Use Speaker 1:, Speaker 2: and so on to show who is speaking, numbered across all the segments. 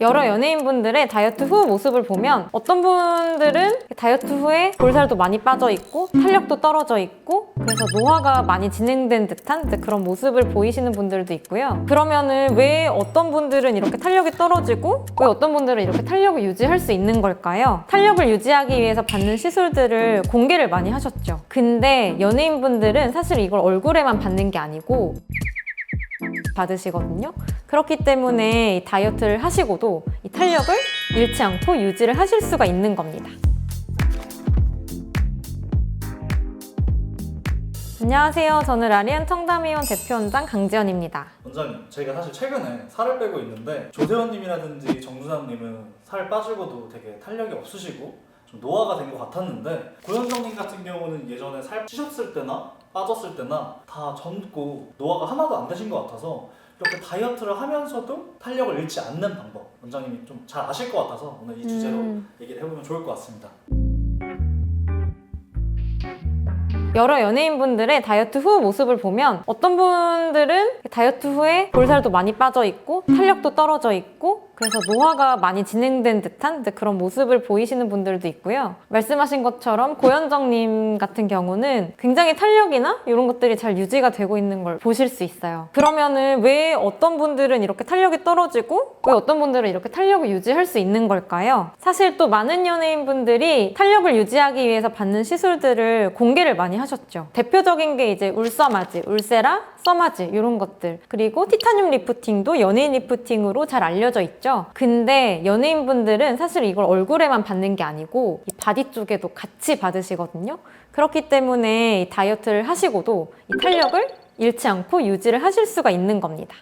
Speaker 1: 여러 연예인분들의 다이어트 후 모습을 보면 어떤 분들은 다이어트 후에 볼살도 많이 빠져 있고 탄력도 떨어져 있고 그래서 노화가 많이 진행된 듯한 그런 모습을 보이시는 분들도 있고요. 그러면은 왜 어떤 분들은 이렇게 탄력이 떨어지고 왜 어떤 분들은 이렇게 탄력을 유지할 수 있는 걸까요? 탄력을 유지하기 위해서 받는 시술들을 공개를 많이 하셨죠. 근데 연예인분들은 사실 이걸 얼굴에만 받는 게 아니고 받으시거든요. 그렇기 때문에 이 다이어트를 하시고도 이 탄력을 잃지 않고 유지를 하실 수가 있는 겁니다. 안녕하세요. 저는 라리안 청담의원 대표원장 강지연입니다.
Speaker 2: 원장님, 제가 사실 최근에 살을 빼고 있는데 조세호님이라든지 정준하님은 살 빠지고도 되게 탄력이 없으시고 좀 노화가 된 것 같았는데 고현정님 같은 경우는 예전에 살 찌셨을 때나 빠졌을 때나 다 젊고 노화가 하나도 안 되신 것 같아서 이렇게 다이어트를 하면서도 탄력을 잃지 않는 방법 원장님이 좀 잘 아실 것 같아서 오늘 이 주제로
Speaker 1: 음.
Speaker 2: 얘기를 해보면 좋을 것 같습니다.
Speaker 1: 여러 연예인분들의 다이어트 후 모습을 보면 어떤 분들은 다이어트 후에 볼살도 많이 빠져 있고 탄력도 떨어져 있고 그래서 노화가 많이 진행된 듯한 그런 모습을 보이시는 분들도 있고요. 말씀하신 것처럼 고현정님 같은 경우는 굉장히 탄력이나 이런 것들이 잘 유지가 되고 있는 걸 보실 수 있어요. 그러면은 왜 어떤 분들은 이렇게 탄력이 떨어지고 왜 어떤 분들은 이렇게 탄력을 유지할 수 있는 걸까요? 사실 또 많은 연예인분들이 탄력을 유지하기 위해서 받는 시술들을 공개를 많이 하셨죠. 대표적인 게 이제 울서마지, 울세라, 써마지 이런 것들 그리고 티타늄 리프팅도 연예인 리프팅으로 잘 알려져 있죠. 근데 연예인분들은 사실 이걸 얼굴에만 받는 게 아니고 이 바디 쪽에도 같이 받으시거든요. 그렇기 때문에 이 다이어트를 하시고도 이 탄력을 잃지 않고 유지를 하실 수가 있는 겁니다.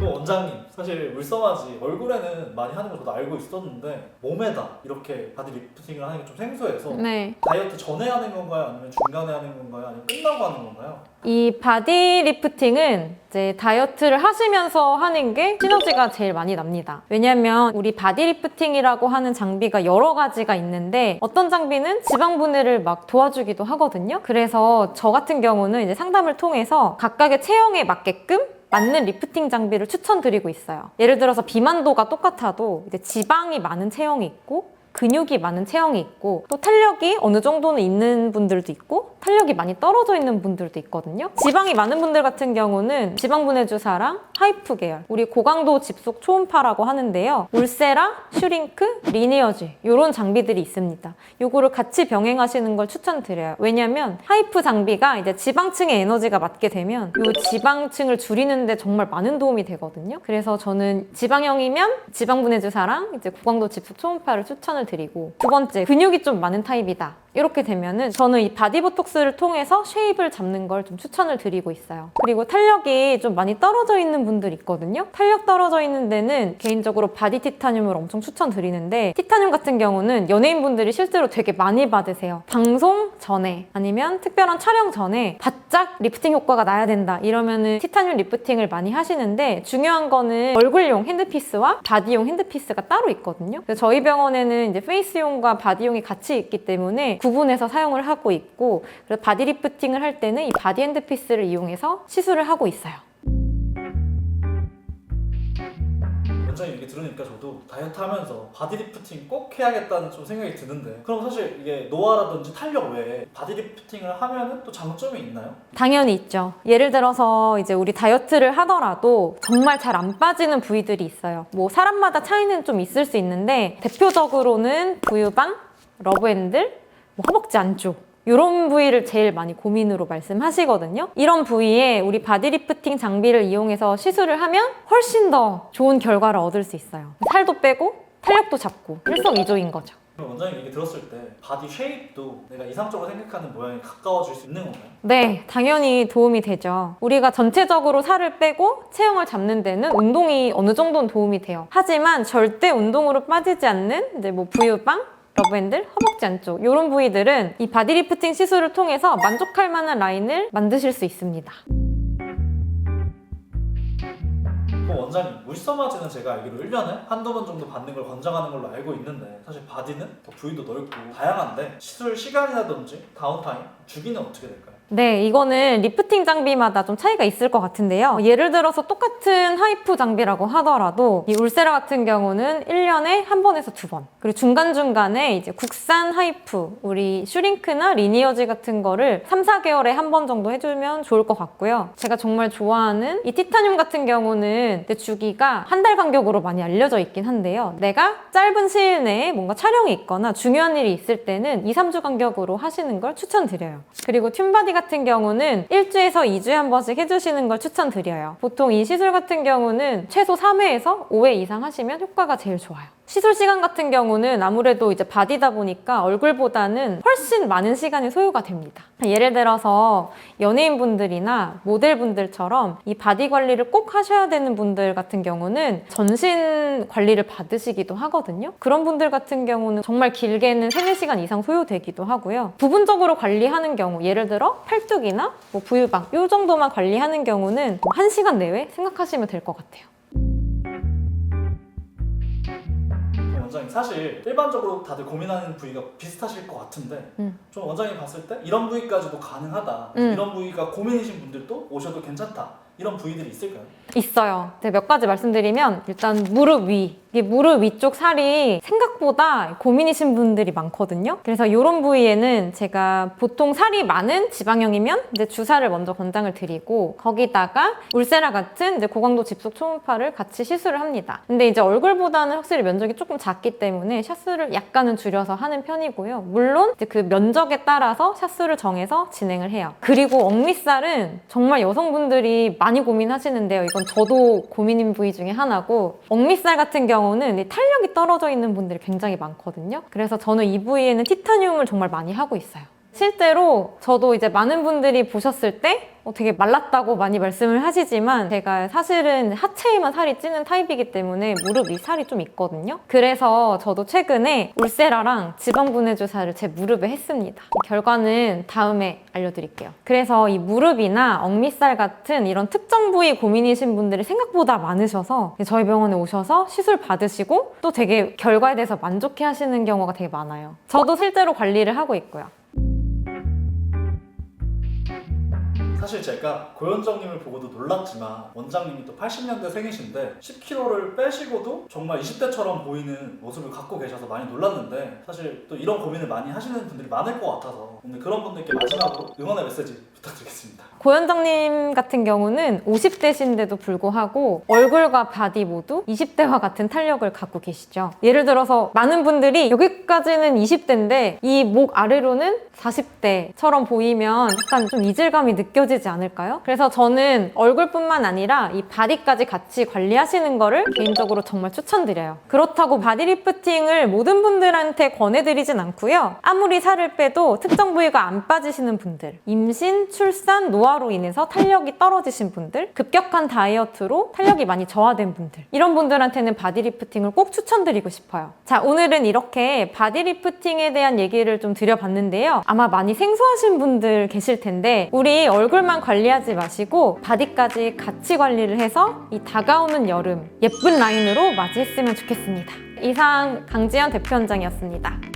Speaker 2: 또 원장님 사실 물성아지 얼굴에는 많이 하는 거 저도 알고 있었는데 몸에다 이렇게 바디 리프팅을 하는 게 좀 생소해서
Speaker 1: 네.
Speaker 2: 다이어트 전에 하는 건가요? 아니면 중간에 하는 건가요? 아니면 끝나고 하는 건가요?
Speaker 1: 이 바디 리프팅은 이제 다이어트를 하시면서 하는 게 시너지가 제일 많이 납니다. 왜냐면 우리 바디 리프팅이라고 하는 장비가 여러 가지가 있는데 어떤 장비는 지방 분해를 막 도와주기도 하거든요. 그래서 저 같은 경우는 이제 상담을 통해서 각각의 체형에 맞게끔 맞는 리프팅 장비를 추천드리고 있어요. 예를 들어서 비만도가 똑같아도 이제 지방이 많은 체형이 있고 근육이 많은 체형이 있고 또 탄력이 어느 정도는 있는 분들도 있고 탄력이 많이 떨어져 있는 분들도 있거든요. 지방이 많은 분들 같은 경우는 지방 분해 주사랑 하이프 계열, 우리 고강도 집속 초음파라고 하는데요. 울세라, 슈링크, 리니어지 이런 장비들이 있습니다. 요거를 같이 병행하시는 걸 추천드려요. 왜냐면 하이프 장비가 이제 지방층의 에너지가 맞게 되면 요 지방층을 줄이는데 정말 많은 도움이 되거든요. 그래서 저는 지방형이면 지방 분해 주사랑 이제 고강도 집속 초음파를 추천을 드리고 두 번째 근육이 좀 많은 타입이다. 이렇게 되면은 저는 이 바디보톡스를 통해서 쉐입을 잡는 걸 좀 추천을 드리고 있어요. 그리고 탄력이 좀 많이 떨어져 있는 분들 있거든요. 탄력 떨어져 있는 데는 개인적으로 바디 티타늄을 엄청 추천드리는데 티타늄 같은 경우는 연예인분들이 실제로 되게 많이 받으세요. 방송 전에 아니면 특별한 촬영 전에 바짝 리프팅 효과가 나야 된다 이러면은 티타늄 리프팅을 많이 하시는데 중요한 거는 얼굴용 핸드피스와 바디용 핸드피스가 따로 있거든요. 저희 병원에는 이제 페이스용과 바디용이 같이 있기 때문에 구분해서 사용을 하고 있고 그래서 바디 리프팅을 할 때는 이 바디 핸드피스를 이용해서 시술을 하고 있어요.
Speaker 2: 원장님 얘기 들으니까 저도 다이어트 하면서 바디 리프팅 꼭 해야겠다는 좀 생각이 드는데 그럼 사실 이게 노화라든지 탄력 외에 바디 리프팅을 하면은 또 장점이 있나요?
Speaker 1: 당연히 있죠. 예를 들어서 이제 우리 다이어트를 하더라도 정말 잘 안 빠지는 부위들이 있어요. 뭐 사람마다 차이는 좀 있을 수 있는데 대표적으로는 부유방, 러브핸들, 뭐 허벅지 안쪽 이런 부위를 제일 많이 고민으로 말씀하시거든요. 이런 부위에 우리 바디리프팅 장비를 이용해서 시술을 하면 훨씬 더 좋은 결과를 얻을 수 있어요. 살도 빼고 탄력도 잡고 일석이조인 거죠.
Speaker 2: 그럼 원장님 얘기 들었을 때 바디 쉐입도 내가 이상적으로 생각하는 모양에 가까워질 수 있는 건가요?
Speaker 1: 네, 당연히 도움이 되죠. 우리가 전체적으로 살을 빼고 체형을 잡는 데는 운동이 어느 정도는 도움이 돼요. 하지만 절대 운동으로 빠지지 않는 이제 뭐 부유방, 러브핸들, 허벅지 안쪽 이런 부위들은 이 바디리프팅 시술을 통해서 만족할 만한 라인을 만드실 수 있습니다.
Speaker 2: 그럼 원장님 물성아지는 제가 알기로 1년에 한두 번 정도 받는 걸 권장하는 걸로 알고 있는데 사실 바디는 더 부위도 넓고 다양한데 시술 시간이라든지 다운타임 주기는 어떻게 될까요?
Speaker 1: 네, 이거는 리프팅 장비마다 좀 차이가 있을 것 같은데요. 예를 들어서 똑같은 하이프 장비라고 하더라도 이 울세라 같은 경우는 1년에 한 번에서 두 번. 그리고 중간중간에 이제 국산 하이프, 우리 슈링크나 리니어지 같은 거를 3, 4개월에 한 번 정도 해주면 좋을 것 같고요. 제가 정말 좋아하는 이 티타늄 같은 경우는 내 주기가 한 달 간격으로 많이 알려져 있긴 한데요. 내가 짧은 시일 내에 뭔가 촬영이 있거나 중요한 일이 있을 때는 2, 3주 간격으로 하시는 걸 추천드려요. 그리고 튠바디 같은 경우는 1주에서 2주에 한 번씩 해주시는 걸 추천드려요. 보통 이 시술 같은 경우는 최소 3회에서 5회 이상 하시면 효과가 제일 좋아요. 시술 시간 같은 경우는 아무래도 이제 바디다 보니까 얼굴보다는 훨씬 많은 시간이 소요가 됩니다. 예를 들어서 연예인분들이나 모델분들처럼 이 바디 관리를 꼭 하셔야 되는 분들 같은 경우는 전신 관리를 받으시기도 하거든요. 그런 분들 같은 경우는 정말 길게는 3, 4시간 이상 소요되기도 하고요. 부분적으로 관리하는 경우, 예를 들어 팔뚝이나 뭐 부유방 이 정도만 관리하는 경우는 뭐 1시간 내외 생각하시면 될 것 같아요.
Speaker 2: 사실 일반적으로 다들 고민하는 부위가 비슷하실 것 같은데
Speaker 1: 음.
Speaker 2: 좀 원장님 봤을 때 이런 부위까지도 가능하다
Speaker 1: 음.
Speaker 2: 이런 부위가 고민이신 분들도 오셔도 괜찮다 이런 부위들이 있을까요?
Speaker 1: 있어요. 제가 몇 가지 말씀드리면 일단 무릎 위. 이게 무릎 위쪽 살이 생각보다 고민이신 분들이 많거든요. 그래서 이런 부위에는 제가 보통 살이 많은 지방형이면 이제 주사를 먼저 권장을 드리고 거기다가 울세라 같은 이제 고강도 집속 초음파를 같이 시술을 합니다. 근데 이제 얼굴보다는 확실히 면적이 조금 작기 때문에 샷수를 약간은 줄여서 하는 편이고요. 물론 이제 그 면적에 따라서 샷수를 정해서 진행을 해요. 그리고 억밑살은 정말 여성분들이 많이 고민하시는데요. 이건 저도 고민인 부위 중에 하나고 억밑살 같은 경우 는이 탄력이 떨어져 있는 분들이 굉장히 많거든요. 그래서 저는 이 부위에는 티타늄을 정말 많이 하고 있어요. 실제로 저도 이제 많은 분들이 보셨을 때 어, 되게 말랐다고 많이 말씀을 하시지만 제가 사실은 하체에만 살이 찌는 타입이기 때문에 무릎 위 살이 좀 있거든요. 그래서 저도 최근에 울세라랑 지방 분해 주사를 제 무릎에 했습니다. 결과는 다음에 알려드릴게요. 그래서 이 무릎이나 억밑살 같은 이런 특정 부위 고민이신 분들이 생각보다 많으셔서 저희 병원에 오셔서 시술 받으시고 또 되게 결과에 대해서 만족해 하시는 경우가 되게 많아요. 저도 실제로 관리를 하고 있고요.
Speaker 2: 사실 제가 고현정님을 보고도 놀랐지만 원장님이 또 80년대 생이신데 10kg를 빼시고도 정말 20대처럼 보이는 모습을 갖고 계셔서 많이 놀랐는데 사실 또 이런 고민을 많이 하시는 분들이 많을 것 같아서 오늘 그런 분들께 마지막으로 응원의 메시지 부탁드리겠습니다.
Speaker 1: 고현정님 같은 경우는 50대신데도 불구하고 얼굴과 바디 모두 20대와 같은 탄력을 갖고 계시죠. 예를 들어서 많은 분들이 여기까지는 20대인데 이 목 아래로는 40대처럼 보이면 약간 좀 이질감이 느껴지 지 않을까요? 그래서 저는 얼굴뿐만 아니라 이 바디까지 같이 관리하시는 거를 개인적으로 정말 추천드려요. 그렇다고 바디 리프팅을 모든 분들한테 권해드리진 않고요. 아무리 살을 빼도 특정 부위가 안 빠지시는 분들, 임신, 출산, 노화로 인해서 탄력이 떨어지신 분들, 급격한 다이어트로 탄력이 많이 저하된 분들 이런 분들한테는 바디 리프팅을 꼭 추천드리고 싶어요. 자, 오늘은 이렇게 바디 리프팅에 대한 얘기를 좀 드려봤는데요. 아마 많이 생소하신 분들 계실 텐데 우리 얼굴만 관리하지 마시고 바디까지 같이 관리를 해서 이 다가오는 여름 예쁜 라인으로 맞이했으면 좋겠습니다. 이상 강지연 대표 원장이었습니다.